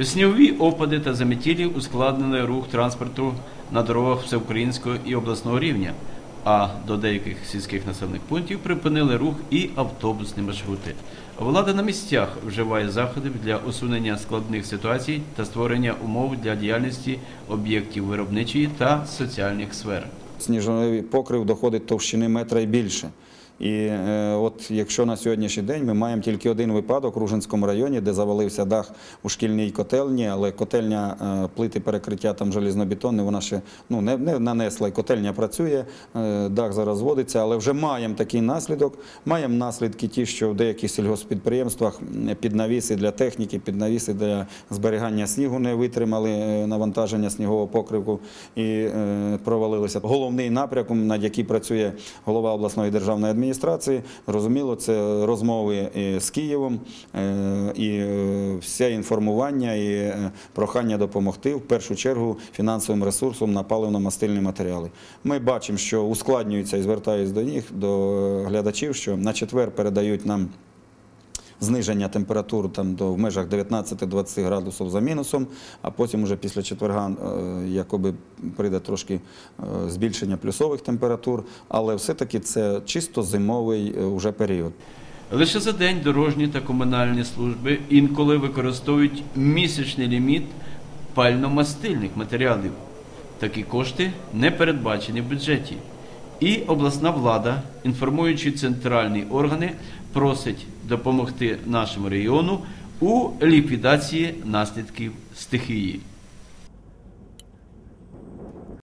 Снігові опади та заметілі ускладнили рух транспорту на дорогах всеукраїнського і обласного рівня, а до деяких сільських населених пунктів припинили рух і автобусні маршрути. Влада на місцях вживає заходи для усунення складних ситуацій та створення умов для діяльності об'єктів виробничої та соціальних сфер. Сніжний покрив доходить товщини метра і більше. І е, от якщо на сьогоднішній день ми маємо тільки один випадок у Ружинському районі, де завалився дах у шкільній котельні, але котельня е, плити перекриття там желізнобетонне, вона ще ну, не, не нанесла, і котельня працює, е, дах зараз зводиться, але вже маємо такий наслідок. Маємо наслідки ті, що в деяких сільгоспідприємствах під навіси для техніки, під навіси для зберігання снігу не витримали навантаження снігового покриву і провалилися. Головний напрям, над який працює голова обласної державної адміністрації, розуміло, це розмови з Києвом е, і е, все інформування і е, прохання допомогти в першу чергу фінансовим ресурсом на паливно-мастильні матеріали. Ми бачимо, що ускладнюється і звертаюся до них, до глядачів, що на четвер передають нам зниження температур до в межах 19-20 градусів за мінусом, а потім уже після четверга е, якоби прийде трошки е, збільшення плюсових температур, але все-таки це чисто зимовий е, уже період. Лише за день дорожні та комунальні служби інколи використовують місячний ліміт пально-мастильних матеріалів. Такі кошти не передбачені в бюджеті. І обласна влада, інформуючи центральні органи, просить допомогти нашому регіону у ліквідації наслідків стихії.